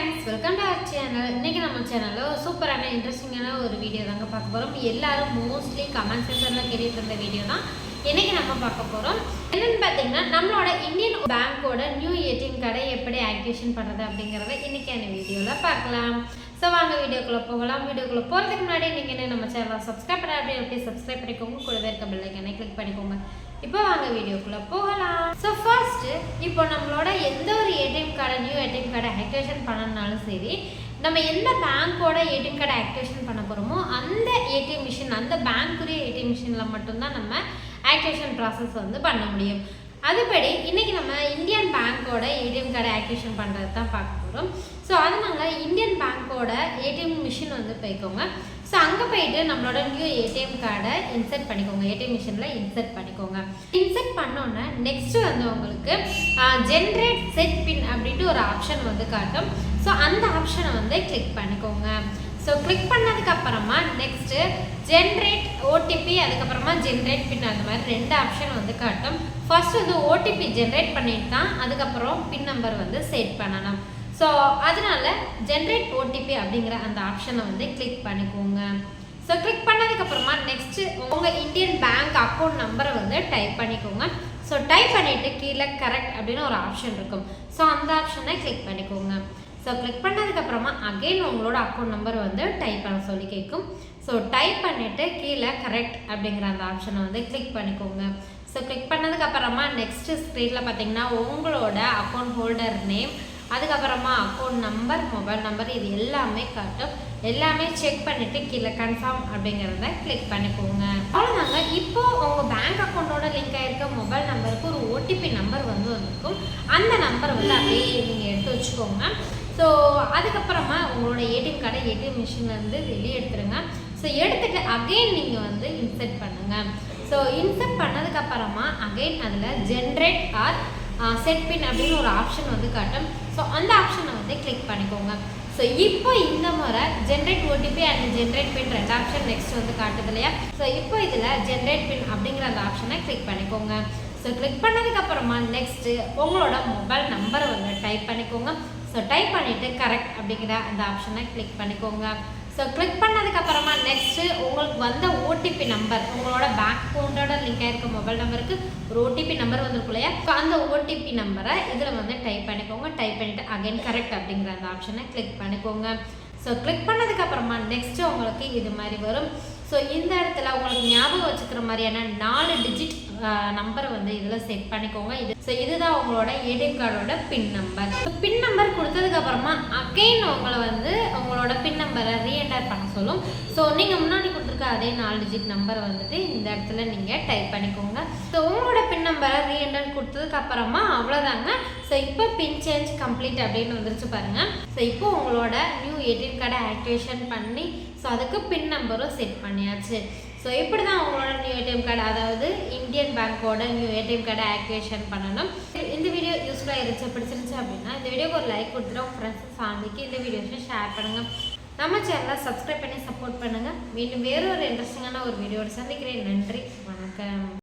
Friends welcome to our channel இன்னைக்கு நம்ம சேனலில் சூப்பரான இன்ட்ரெஸ்டிங்கான ஒரு வீடியோ தாங்க பார்க்க போகிறோம் எல்லாரும் மோஸ்ட்லி கமெண்ட் செக்ஷனில் கேட்டுட்டு இருந்த வீடியோ தான். இன்னைக்கு நம்ம பார்க்க போகிறோம் என்னன்னு பார்த்தீங்கன்னா நம்மளோட இந்தியன் பேங்க்கோட நியூ ஏடிஎம் கார்டை எப்படி ஆக்டிவேஷன் பண்ணுறது அப்படிங்கிறத இன்னைக்கான வீடியோவில் பார்க்கலாம். ஸோ வாங்க வீடியோக்குள்ளே போகலாம். வீடியோக்குள்ளே போகிறதுக்கு முன்னாடி நீங்கள் என்ன நம்ம சேனலை சப்ஸ்கிரைப் பண்ண அப்படியே அப்படியே சப்ஸ்கிரைப் பண்ணிக்கோங்க. கூடவே இருக்க பெல் கிளிக் பண்ணிக்கோங்க. இப்போ வாங்க வீடியோக்குள்ளே போகலாம். ஸோ ஃபர்ஸ்ட்டு இப்போ நம்மளோட எந்த ஒரு ஏடிஎம் கார்டை நியூ ஏடிஎம் கார்டை ஆக்டிவேஷன் பண்ணனாலும் சரி நம்ம எந்த பேங்க்கோட ஏடிஎம் கார்டை ஆக்டிவேஷன் பண்ண போகிறோமோ அந்த ஏடிஎம் மிஷின் அந்த பேங்க்குரிய ஏடிஎம் மிஷினில் மட்டும்தான் நம்ம ஆக்டிவேஷன் ப்ராசஸ் வந்து பண்ண முடியும். அதுபடி இன்றைக்கி நம்ம இந்தியன் பேங்க்கோட ஏடிஎம் கார்டை ஆக்டிவேஷன் பண்ணுறது தான் பார்க்க போகிறோம் ஸோ அதனால் இந்தியன் பேங்க்கோட ஏடிஎம் மிஷின் வந்து போய்க்கோங்க. ஸோ அங்கே போயிட்டு நம்மளோட நியூ ஏடிஎம் கார்டை இன்சர்ட் பண்ணிக்கோங்க. ஏடிஎம் மிஷினில் இன்சர்ட் பண்ணிக்கோங்க. இன்சர்ட் பண்ணோன்னே நெக்ஸ்ட்டு வந்து உங்களுக்கு ஜென்ரேட் செட் பின் அப்படின்ட்டு ஒரு ஆப்ஷன் வந்து காட்டும். ஸோ அந்த ஆப்ஷனை வந்து கிளிக் பண்ணிக்கோங்க. ஸோ கிளிக் பண்ணதுக்கு அப்புறமா நெக்ஸ்ட்டு ஜென்ரேட் ஓடிபி அதுக்கப்புறமா ஜென்ரேட் பின் அந்த மாதிரி ரெண்டு ஆப்ஷன் வந்து காட்டும். ஃபர்ஸ்ட் வந்து ஓடிபி ஜென்ரேட் பண்ணிட்டு தான் அதுக்கப்புறம் பின் நம்பர் வந்து செட் பண்ணணும். ஸோ அதனால ஜென்ரேட் ஓடிபி அப்படிங்கிற அந்த ஆப்ஷனை வந்து கிளிக் பண்ணிக்கோங்க. ஸோ கிளிக் பண்ணதுக்கப்புறமா நெக்ஸ்ட்டு உங்கள் இந்தியன் பேங்க் அக்கௌண்ட் நம்பரை வந்து டைப் பண்ணிக்கோங்க. ஸோ டைப் பண்ணிவிட்டு கீழே கரெக்ட் அப்படின்னு ஒரு ஆப்ஷன் இருக்கும். ஸோ அந்த ஆப்ஷனை கிளிக் பண்ணிக்கோங்க. ஸோ கிளிக் பண்ணதுக்கப்புறமா அகெயின் உங்களோட அக்கௌண்ட் நம்பர் வந்து டைப் பண்ண சொல்லி கேட்கும். ஸோ டைப் பண்ணிவிட்டு கீழே கரெக்ட் அப்படிங்கிற அந்த ஆப்ஷனை வந்து கிளிக் பண்ணிக்கோங்க. ஸோ கிளிக் பண்ணதுக்கப்புறமா நெக்ஸ்ட் ஸ்க்ரீனில் பார்த்தீங்கன்னா உங்களோட அக்கௌண்ட் ஹோல்டர் நேம் அதுக்கப்புறமா அக்கௌண்ட் நம்பர் மொபைல் நம்பர் இது எல்லாமே காட்டும். எல்லாமே செக் பண்ணிவிட்டு கீழே கன்ஃபார்ம் அப்படிங்கிறத கிளிக் பண்ணிக்கோங்க. அவ்வளோதாங்க இப்போ உங்கள் பேங்க் அக்கௌண்ட்டோட லிங்க் ஆகிருக்க மொபைல் நம்பருக்கு ஒரு ஓடிபி நம்பர் வந்து வந்திருக்கும். அந்த நம்பர் வந்து அப்படியே நீங்கள் எடுத்து வச்சுக்கோங்க. ஸோ அதுக்கப்புறமா உங்களோட ஏடிஎம் கார்டை ஏடிஎம் மிஷின்லேருந்து வெளியே எடுத்துருங்க. ஸோ எடுத்துட்டு அகெயின் நீங்கள் வந்து இன்செர்ட் பண்ணுங்கள் ஸோ இன்செர்ட் பண்ணதுக்கப்புறமா அகெயின் அதில் ஜென்ரேட் ஆர் செட் பின் அப்படின்னு ஒரு ஆப்ஷன் வந்து காட்டும். ஸோ அந்த ஆப்ஷனை வந்து கிளிக் பண்ணிக்கோங்க. ஸோ இப்போ இந்த முறை generate OTP and generate pin ரெண்டு ஆப்ஷன் நெக்ஸ்ட் வந்து காட்டுது இல்லையா? ஸோ இப்போ இதில் ஜென்ரேட் பின் அப்படிங்கிற அந்த ஆப்ஷனை கிளிக் பண்ணிக்கோங்க. ஸோ கிளிக் பண்ணதுக்கப்புறமா நெக்ஸ்ட்டு உங்களோட மொபைல் நம்பரை வந்து டைப் பண்ணிக்கோங்க. ஸோ டைப் பண்ணிவிட்டு கரெக்ட் அப்படிங்கிற அந்த ஆப்ஷனை கிளிக் பண்ணிக்கோங்க. ஸோ கிளிக் பண்ணதுக்கப்புறமா நெக்ஸ்ட்டு உங்களுக்கு வந்த ஓடிபி நம்பர் உங்களோட பேங்க் அக்கௌண்ட்டோட லிங்க் ஆகிருக்க மொபைல் நம்பருக்கு ஒரு ஓடிபி நம்பர் வந்திருக்கும் இல்லையா? ஸோ அந்த ஓடிபி நம்பரை இதில் வந்து டைப் பண்ணிக்கோங்க. டைப் பண்ணிவிட்டு அகைன் கரெக்ட் அப்படிங்கிற அந்த ஆப்ஷனை கிளிக் பண்ணிக்கோங்க. ஸோ கிளிக் பண்ணதுக்கப்புறமா நெக்ஸ்ட்டு உங்களுக்கு இது மாதிரி வரும். ஸோ இந்த இடத்துல உங்களுக்கு ஞாபகம் வச்சுக்கிற மாதிரியான நாலு டிஜிட் நம்பரை வந்து இதில் செட் பண்ணிக்கோங்க. இது ஸோ இதுதான் உங்களோட ஏடிஎம் கார்டோட பின் நம்பர் பின் நம்பர் கொடுத்ததுக்கப்புறமா அகெயின் உங்களை வந்து உங்களோட பின் நம்பரை ரீஎன்டர் பண்ண சொல்லும். ஸோ நீங்கள் முன்னாடி கொடுத்துருக்க அதே நாலு டிஜிட் நம்பரை வந்துட்டு இந்த இடத்துல நீங்கள் டைப் பண்ணிக்கோங்க. ஸோ உங்களோட பின் நம்பரை ரீஎன்டர் கொடுத்ததுக்கப்புறமா அவ்வளோதாங்க ஸோ இப்போ பின் சேஞ்ச் கம்ப்ளீட் அப்படின்னு வந்துருச்சு பாருங்கள் ஸோ இப்போ உங்களோட நியூ ஏடிஎம் கார்டை ஆக்டிவேஷன் பண்ணி ஸோ அதுக்கு பின் நம்பரும் செட் பண்ணியாச்சு. ஸோ இப்படி தான் உங்களோட நியூ ஏடிஎம் கார்டு அதாவது இந்தியன் பேங்க்கோட நியூ ஏடிஎம் கார்டை ஆக்டிவேஷன் பண்ணணும். இந்த வீடியோ யூஸ்ஃபுல்லாக இருந்துச்சு பிடிச்சிருந்துச்சு அப்படின்னா இந்த வீடியோக்கு ஒரு லைக் கொடுத்துட்டு உங்கள் ஃப்ரெண்ட்ஸ் ஃபேமிலிக்கு இந்த வீடியோஸை ஷேர் பண்ணுங்கள் நம்ம சேனலை சப்ஸ்கிரைப் பண்ணி சப்போர்ட் பண்ணுங்கள் மீண்டும் வேறு ஒரு இன்ட்ரெஸ்டிங்கான ஒரு வீடியோட சந்திக்கிறேன். நன்றி வணக்கம்.